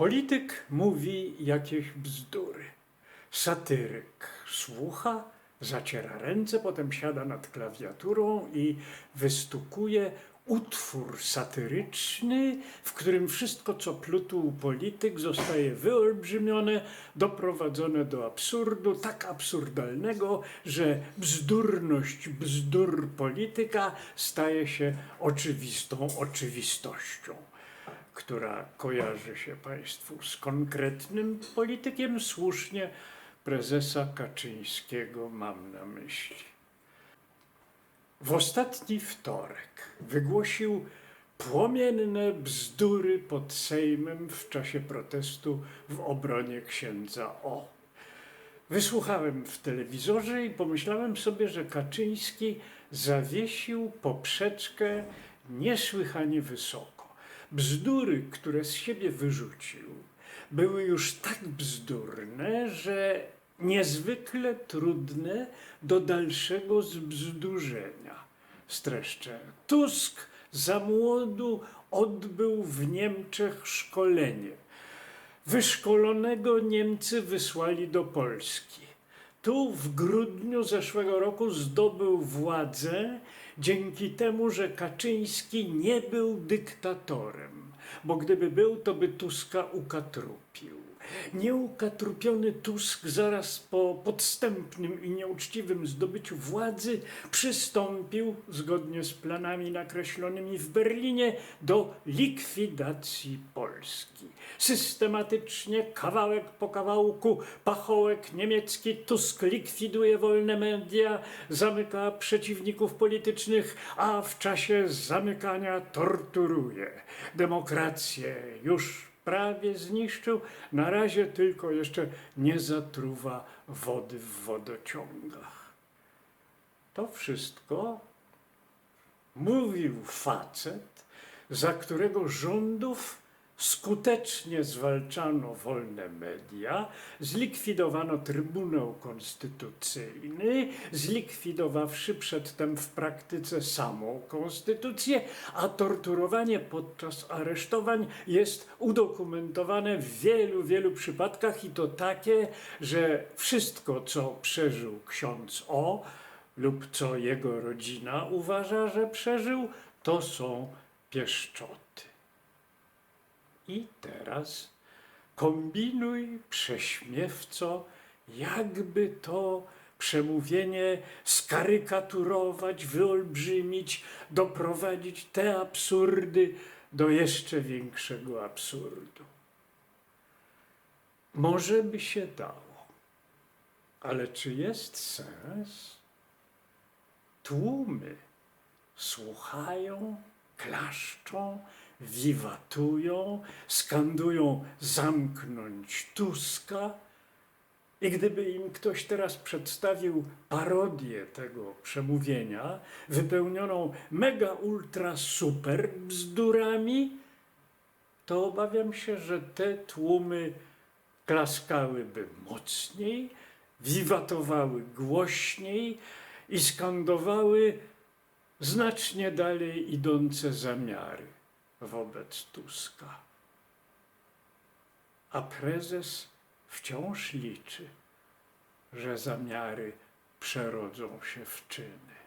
Polityk mówi jakieś bzdury. Satyryk słucha, zaciera ręce, potem siada nad klawiaturą i wystukuje utwór satyryczny, w którym wszystko, co pluł polityk, zostaje wyolbrzymione, doprowadzone do absurdu, tak absurdalnego, że bzdurność bzdur polityka staje się oczywistą oczywistością która kojarzy się Państwu z konkretnym politykiem, słusznie prezesa Kaczyńskiego mam na myśli. W ostatni wtorek wygłosił płomienne bzdury pod Sejmem w czasie protestu w obronie księdza O. Wysłuchałem w telewizorze i pomyślałem sobie, że Kaczyński zawiesił poprzeczkę niesłychanie wysoko. Bzdury, które z siebie wyrzucił, były już tak bzdurne, że niezwykle trudne do dalszego zbzdurzenia. Streszczę. Tusk za młodu odbył w Niemczech szkolenie. Wyszkolonego Niemcy wysłali do Polski. Tu w grudniu zeszłego roku zdobył władzę dzięki temu, że Kaczyński nie był dyktatorem, bo gdyby był, to by Tuska ukatrupił. Nieukatrupiony Tusk zaraz po podstępnym i nieuczciwym zdobyciu władzy przystąpił, zgodnie z planami nakreślonymi w Berlinie, do likwidacji Polski. Systematycznie, kawałek po kawałku, pachołek niemiecki Tusk likwiduje wolne media, zamyka przeciwników politycznych, a w czasie zamykania torturuje. Demokrację już prawie zniszczył, na razie tylko jeszcze nie zatruwa wody w wodociągach. To wszystko mówił facet, za którego rządów skutecznie zwalczano wolne media, zlikwidowano Trybunał Konstytucyjny, zlikwidowawszy przedtem w praktyce samą konstytucję, a torturowanie podczas aresztowań jest udokumentowane w wielu, wielu przypadkach i to takie, że wszystko, co przeżył ksiądz O lub co jego rodzina uważa, że przeżył, to są pieszczoty. I teraz kombinuj, prześmiewco, jakby to przemówienie skarykaturować, wyolbrzymić, doprowadzić te absurdy do jeszcze większego absurdu. Może by się dało, ale czy jest sens? Tłumy słuchają, klaszczą, wiwatują, skandują zamknąć Tuska. I gdyby im ktoś teraz przedstawił parodię tego przemówienia, wypełnioną mega ultra super bzdurami, to obawiam się, że te tłumy klaskałyby mocniej, wiwatowały głośniej i skandowały znacznie dalej idące zamiary wobec Tuska. A prezes wciąż liczy, że zamiary przerodzą się w czyny.